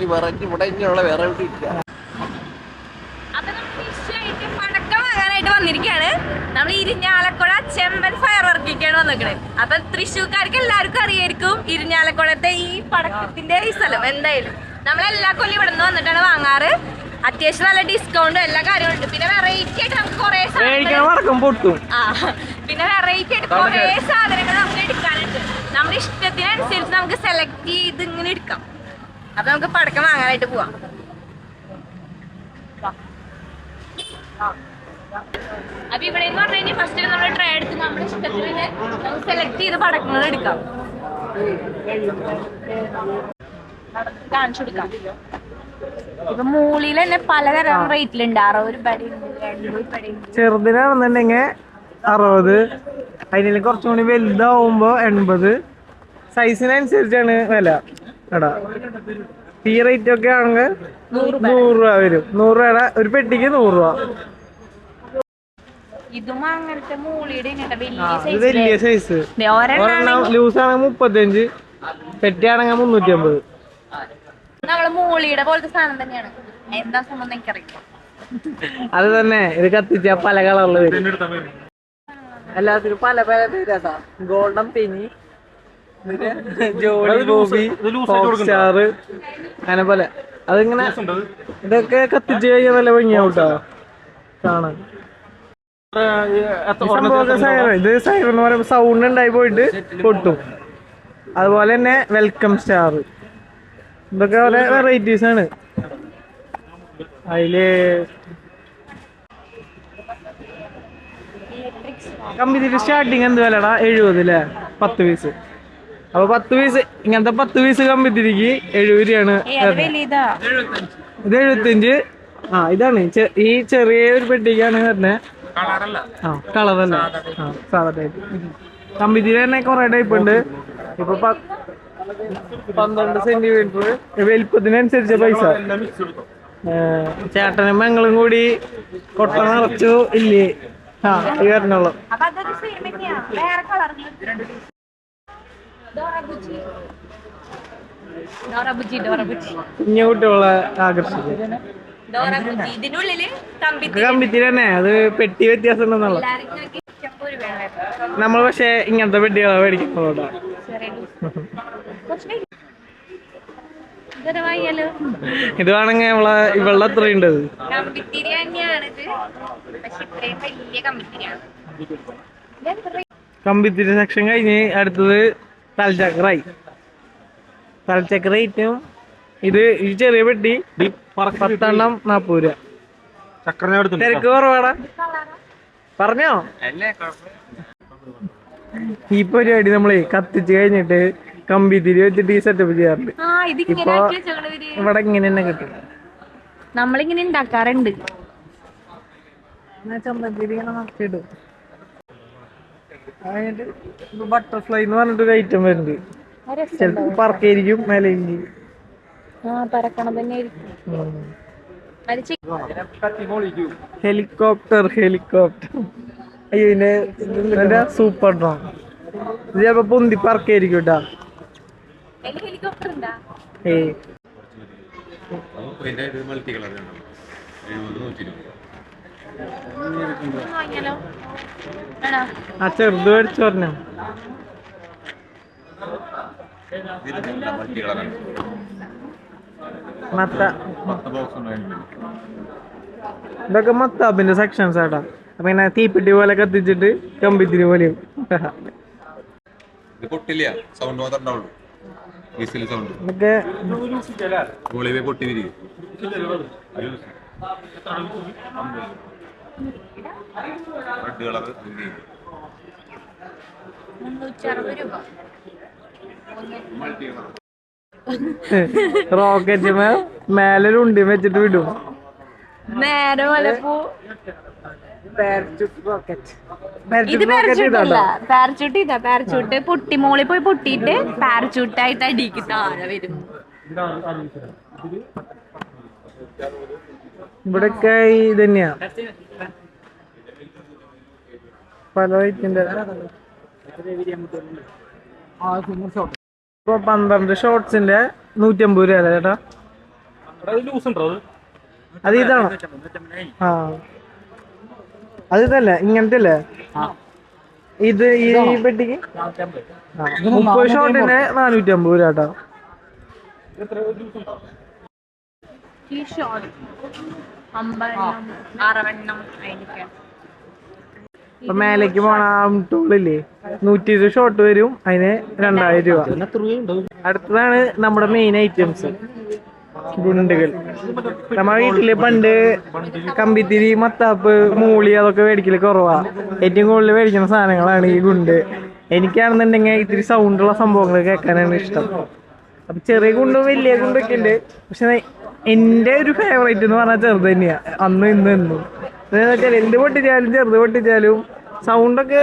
Variety ഇവിടെ ഇങ്ങനെയുള്ള വേറെ എവിടെ ഇല്ല അപ്പൊ നമ്മൾ ഫിഷായിട്ട് വാങ്ങാനായിട്ട് വന്നിരിക്കുകയാണ്. നമ്മൾ ഇരിഞ്ഞാലക്കുട ചെമ്പൻ ഫയർ വർക്കിക്കാണ് വന്നിരിക്കുന്നത് അപ്പൊ തൃശ്ശൂർക്കാർക്ക് എല്ലാവർക്കും അറിയായിരിക്കും ഇരിഞ്ഞാലക്കുഴത്തെ ഈ പടക്കത്തിന്റെ ഈ സ്ഥലം എന്തായാലും. നമ്മൾ എല്ലാ കൊല്ലം ഇവിടെ നിന്ന് വന്നിട്ടാണ് വാങ്ങാറ്. അത്യാവശ്യം നല്ല ഡിസ്കൗണ്ടും എല്ലാ കാര്യവും ഉണ്ട്. പിന്നെ വെറൈറ്റി ആയിട്ട് നമുക്ക് കുറെ പൊട്ടും. ആ പിന്നെ വെറൈറ്റി ആയിട്ട് കുറെ സാധനങ്ങൾ നമുക്ക് എടുക്കാനുണ്ട്. നമ്മുടെ ഇഷ്ടത്തിനനുസരിച്ച് നമുക്ക് സെലക്ട് ചെയ്ത് ഇങ്ങനെ എടുക്കാം. അപ്പൊ നമുക്ക് പടക്കം വാങ്ങാനായിട്ട് പോവാം. അപ്പൊ ഇവിടെ എന്ന് പറഞ്ഞു കഴിഞ്ഞാൽ ഫസ്റ്റ് നമ്മൾ ട്രൈ എടുത്ത് നമ്മുടെ ഇഷ്ടത്തിന് നമുക്ക് സെലക്ട് ചെയ്ത് പടക്കങ്ങൾ എടുക്കാം. കാണിച്ചു കൊടുക്കാം. ഇപ്പൊ മൂളിയിൽ തന്നെ പലതരം റേറ്റിലുണ്ട് അറുപത് ചെറുതിനാണെന്നുണ്ടെങ്കിൽ അറുപത്. അതിനെ കുറച്ചും കൂടി വലുതാവുമ്പോ എൺപത്. സൈസിനനുസരിച്ചാണ് വില. എടാ ഈ റേറ്റ് ഒക്കെ ആണെങ്കിൽ നൂറ് രൂപ വരും. നൂറ് രൂപയുടെ ഒരു പെട്ടിക്ക് നൂറ് രൂപ. ഇതും വലിയ സൈസ് ഒരെണ്ണം ലൂസ് ആണെങ്കിൽ മുപ്പത്തഞ്ച് പെട്ടി ആണെങ്കിൽ മുന്നൂറ്റി അമ്പത് അത് തന്നെ ഇത് കത്തിച്ച പല കളറിൽ വരും. എല്ലാത്തിനും പല പല പേരാട്ടാ golden penny Jolly Bobby star അങ്ങനെ പോലെ. അതിങ്ങനെ ഇതൊക്കെ കത്തിച്ച് കഴിഞ്ഞാൽ നല്ല ഭംഗിയാവും കേട്ടോ കാണാൻ. ഇത് സൈറൺ എന്ന് പറയുമ്പോൾ സൗണ്ട് ഉണ്ടായി പോയിട്ട് പൊട്ടും. അതുപോലെ തന്നെ വെൽക്കം സ്റ്റാർ ഇതൊക്കെ ഓരോ വെറൈറ്റീസ് ആണ്. അതിൽ കമ്പിതിരി സ്റ്റാർട്ടിങ് എന്ത് വിലടാ? എഴുപത് അല്ലേ പത്ത് പീസ് അപ്പൊ പത്ത് പീസ് ഇങ്ങനത്തെ പത്ത് പീസ് കമ്പിത്തിരിക്ക് എഴുപത് രൂപയാണ്. ഇതാ എഴുപത്തിയഞ്ച്. ആ ഇതാണ്. ഈ ചെറിയ ഒരു പെട്ടിക്കാണ് വരുന്നത് ആ കളറല്ല. ആ സാധാ ടൈപ്പ് കമ്പിത്തിരി തന്നെ കുറെ ടൈപ്പ് ഉണ്ട്. ഇപ്പൊ പന്ത്രണ്ട് സെന്റിമീറ്റർ വലിപ്പത്തിനനുസരിച്ച പൈസ. ചേട്ടനും ഞങ്ങളും കൂടി കൊട്ട നിറച്ചു ഇല്ലേ? ആ ഈ വരണുള്ളൂ. കുട്ടികളെ ആകർഷിക്കും. കമ്പിത്തിരി തന്നെ അത് പെട്ടി വ്യത്യാസം ഉണ്ടെന്നുള്ള നമ്മൾ പക്ഷെ ഇങ്ങനത്തെ പെട്ടികളെ മേടിക്കുന്നതോടാ. ഇത് വേണമെങ്കിൽ നമ്മളെ ഇവളുടെ അത്ര ഉണ്ട് ഇത്. കമ്പിത്തിരി തന്നെയാണിത് വലിയ കമ്പിത്തിരിയാണ് കമ്പിത്തിരി സെക്ഷൻ കഴിഞ്ഞ് അടുത്തത് തലച്ചക്രായി തലച്ചക്രൈറ്റും ഇത് ഈ ചെറിയ പെട്ടി പത്തെണ്ണം നാപ്പത് രൂപ. തിരക്ക് കുറവാടാ. പറഞ്ഞോ? ഈ പരിപാടി നമ്മളെ കത്തിച്ച് കഴിഞ്ഞിട്ട് കമ്പി കമ്പിത്തിരി വെച്ചിട്ട് ഈ സെറ്റപ്പ് ചെയ്യാറുണ്ട്. ഇപ്പൊ- ഇവിടെ ഇങ്ങനെ തന്നെ കിട്ടും. നമ്മളിങ്ങനെ ഉണ്ടാക്കാറുണ്ട്. ചമ്പത്തിരി ഇങ്ങനെ കഴിഞ്ഞിട്ട് ബട്ടർഫ്ലൈ എന്ന് പറഞ്ഞിട്ടൊരു ഐറ്റം വരുന്നുണ്ട്. ചിലപ്പോ പറക്കായിരിക്കും ഹെലികോപ്റ്റർ ഹെലികോപ്റ്റർ അയ്യോ ഇതിന്റെ സൂപ്പർ ഡ്രോൺ ഇത് ചിലപ്പോ പൊന്തി പറക്കായിരിക്കും കേട്ടാ ഇത് മൾട്ടി കളർ എഴുപത് നൂറ്റി ഇരുപത് ആ ചെറുത് മേടിച്ചു പറഞ്ഞോ. ഇതൊക്കെ മത്താബിന്റെ സെക്ഷൻസ് ആട്ടാ. അപ്പൊ ഇങ്ങനെ തീപ്പെട്ടി പോലെ കത്തിച്ചിട്ട് കമ്പിത്തിരി പോലെയും. പൊട്ടില്ല. സൗണ്ട് മാത്രമേ ഉണ്ടാവുള്ളൂ. വിസിൽ സൗണ്ട് ഗോളിവേ പൊട്ടി വിരിക്കും റെഡ് കളർ റോക്കറ്റ് മേലെ ഉണ്ടി വെച്ചിട്ട് വിടും. നേരെ പോലെ പോ. റോക്കറ്റ് ഇത് പാരച്യൂട്ട് ഇതാ പാരച്യൂട്ട് പൊട്ടി മോളിൽ പോയി പൊട്ടിയിട്ട് പാരച്ചൂട്ടായിട്ട് അടിക്ക് താഴെ വരും. ഇവിടൊക്കെ ഇത് തന്നെയാ പല വൈറ്റിന്റെ ഇപ്പൊ പന്ത്രണ്ട് ഷോർട്സിന്റെ നൂറ്റമ്പത് രൂപ ചേട്ടാ? അത് ഇതാണോ? ആ. അത് ഇതല്ലേ? ഇങ്ങനത്തെ അല്ലേ ഇത് ഈ പെട്ടിക്ക്? മുപ്പത് ഷോട്ടിന് നാനൂറ്റി അമ്പത് രൂപ കേട്ടോ ഈ ഷോട്ട് മേലേക്ക് പോണ ടൂളില്ലേ? നൂറ്റി ഇരുപത് ഷോട്ട് വരും അതിന് രണ്ടായിരം രൂപ. അടുത്തതാണ് നമ്മുടെ മെയിൻ ഐറ്റംസ് ഗുണ്ടുകൾ. നമ്മുടെ വീട്ടിൽ പണ്ട് കമ്പിത്തിരി മത്താപ്പ് മൂളി അതൊക്കെ മേടിക്കൽ കുറവാ. ഏറ്റവും കൂടുതൽ മേടിക്കുന്ന സാധനങ്ങളാണ് ഈ ഗുണ്ട്. എനിക്കാണെന്നുണ്ടെങ്കിൽ ഇത്തിരി സൗണ്ടുള്ള സംഭവങ്ങൾ കേൾക്കാനാണ് ഇഷ്ടം. അപ്പൊ ചെറിയ ഗുണ്ടും വലിയ ഗുണ്ടൊക്കെ ഉണ്ട്. പക്ഷെ എന്റെ ഒരു ഫേവറേറ്റ് എന്ന് പറഞ്ഞാൽ ചെറുത് തന്നെയാ. അന്ന് ഇന്ന് എന്നും. എന്താന്ന് വെച്ചാൽ എന്ത് പൊട്ടിച്ചാലും ചെറുത് പൊട്ടിച്ചാലും സൗണ്ടൊക്കെ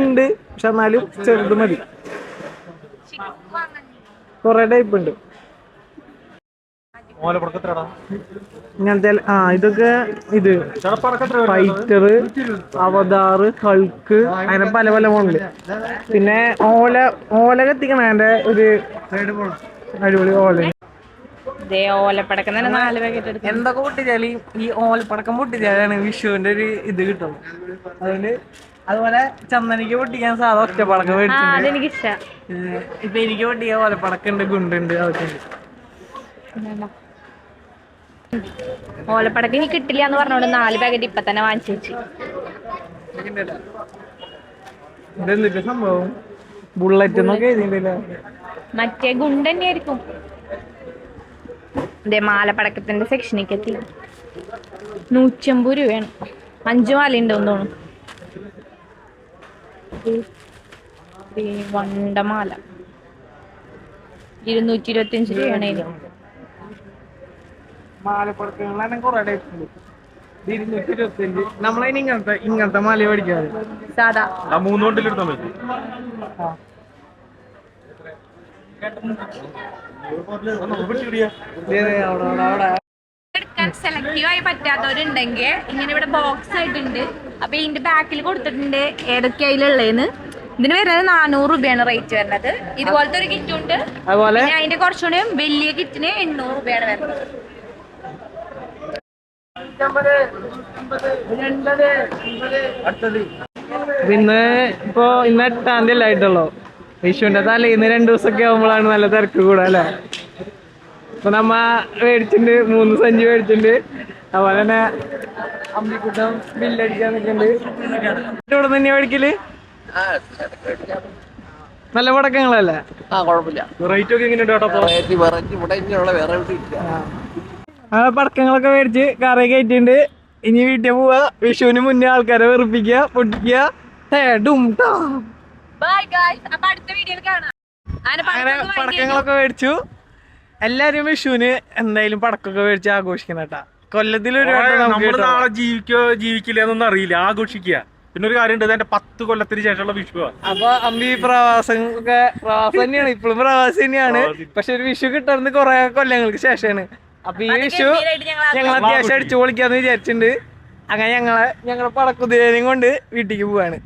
ഉണ്ട് പക്ഷെ എന്നാലും ചെറുത് മതി. കൊറേ ടൈപ്പ് ഉണ്ട്. ഇങ്ങനത്തെ ആ ഇതൊക്കെ ഇത്. ഫൈറ്റർ അവതാർ ഹൾക്ക് അങ്ങനെ പല പല മോഡൽ പിന്നെ ഓല ഓല കത്തിക്കണ എന്റെ ഒരു അടിപൊളി ഓല ഇതേ ഓലപ്പടക്കം തന്നെ നാല് പാക്കറ്റ് എടുക്കും എന്തൊക്കെ പൊട്ടിച്ചാലും ഈ- ഓലപ്പടക്കം പൊട്ടിച്ചാലാണ് വിഷുവിന്റെ ഒരു ഇത് കിട്ടും. അതുകൊണ്ട് അതുപോലെ ചന്ദനിക്ക് പൊട്ടിക്കാൻ സാധാ ഒറ്റപ്പടക്കം മേടിച്ചിട്ടുണ്ട്. ഇപ്പൊ എനിക്ക് പൊട്ടിക്കാൻ ഓലപ്പടക്കം ഉണ്ട് ഗുണ്ടുണ്ട് അതൊക്കെ ഓലപ്പടക്കം ഇനി കിട്ടില്ല എന്ന് പറഞ്ഞോണ്ട് നാല് പാക്കറ്റ് ഇപ്പൊ തന്നെ വാങ്ങിച്ചു വെച്ചു. ഇതെന്തിട്ട് സംഭവം? ബുള്ളറ്റ് എന്നൊക്കെ മറ്റേ ഗുണ്ട് തന്നെയായിരിക്കും ഇതേ മാലപ്പടക്കത്തിന്റെ സെക്ഷനിലേക്ക് എത്തി. നൂറ്റമ്പത് രൂപയാണ്. അഞ്ചു മാല ഉണ്ട് തോന്നുന്നു. ഈ വണ്ടമാല ഇരുന്നൂറ്റി ഇരുപത്തി അഞ്ച് രൂപയാണ് ഇത്. നമ്മളതിന് ഇങ്ങനത്തെ ഇങ്ങനത്തെ മാല മേടിക്കാറ്. സാധാ. മൂന്നോട്ടിലെടുത്താൽ മതി ആ. ദേ, ദേ, അവിടെ അവിടെ അവിടെ എടുക്കാൻ സെലക്റ്റീവായി പറ്റാത്തവരുണ്ടെങ്കിൽ ഇങ്ങനെ ഇവിടെ ബോക്സ് ആയിട്ടുണ്ട്. അപ്പൊ ഇതിന്റെ ബാക്കിൽ കൊടുത്തിട്ടുണ്ട്. ഏതൊക്കെ അതിലുള്ളതെന്ന്? ഇതിന് വരുന്നത് നാനൂറ് രൂപയാണ് റേറ്റ് വരുന്നത്. ഇതുപോലത്തെ ഒരു കിറ്റ് ഉണ്ട്. അതുപോലെ? പിന്നെ അതിന്റെ കുറച്ചുകൂടി വലിയ കിറ്റിന് എണ്ണൂറ് രൂപയാണ് വരുന്നത്. ഇന്ന് ഇപ്പൊ ഇന്ന് എട്ടാം തീയതി അല്ലേ വിഷുവിന്റെ തലേന്ന് രണ്ടു ദിവസമൊക്കെ ആകുമ്പോഴാണ് നല്ല തിരക്ക് കൂടാ അല്ലേ? അപ്പൊ നമ്മ മേടിച്ചിട്ടുണ്ട് മൂന്ന് സഞ്ചി മേടിച്ചിട്ടുണ്ട്. അതുപോലെ തന്നെ അമ്പിക്കുട്ടം ബില്ലടിക്കാൻ നിൽക്കുന്നുണ്ട്. ഇവിടെ തന്നെ മേടിക്കൽ? നല്ല പടക്കങ്ങളല്ലേ? ആ കുഴപ്പമില്ല. റേറ്റ് ഒക്കെ എങ്ങനെയുണ്ട് പടക്കങ്ങളൊക്കെ മേടിച്ച് കറി കയറ്റിണ്ട് ഇനി വീട്ടിൽ പോവാ. വിഷുവിന് മുന്നേ ആൾക്കാരെ വെറുപ്പിക്കുക പൊട്ടിക്കുക. ഡും, ടാ. ബൈ ഗായ്സ് അപ്പൊ അടുത്ത വീഡിയോയിൽ കാണാം. അങ്ങനെ പടക്കങ്ങളൊക്കെ മേടിച്ചു. എല്ലാരും വിഷുവിന് എന്തായാലും പടക്കമൊക്കെ മേടിച്ച് ആഘോഷിക്കണം കേട്ടാ. നമുക്ക് നമ്മൾ നാളെ ജീവിക്കോ ജീവിക്കില്ല എന്നൊന്നും അറിയില്ല. ആഘോഷിക്കുക. പിന്നെ ഒരു കാര്യം എന്റെ പത്ത് കൊല്ലത്തിന് ശേഷമുള്ള വിഷു അപ്പൊ അമ്മി പ്രവാസം ഒക്കെ പ്രവാസം തന്നെയാണ് ഇപ്പോഴും പ്രവാസം തന്നെയാണ്. പക്ഷെ ഒരു വിഷു കിട്ടുന്നത് കുറെ കൊല്ലങ്ങൾക്ക് ശേഷമാണ്. അപ്പൊ ഈ വിഷു ഞങ്ങൾ ഞങ്ങൾ അത്യാവശ്യം അടിച്ചു പൊളിക്കാന്ന് വിചാരിച്ചിട്ടുണ്ട്. അങ്ങനെ ഞങ്ങളെ ഞങ്ങളെ പടക്കുതിരേനെയും കൊണ്ട് വീട്ടിലേക്ക് പോവാണ്.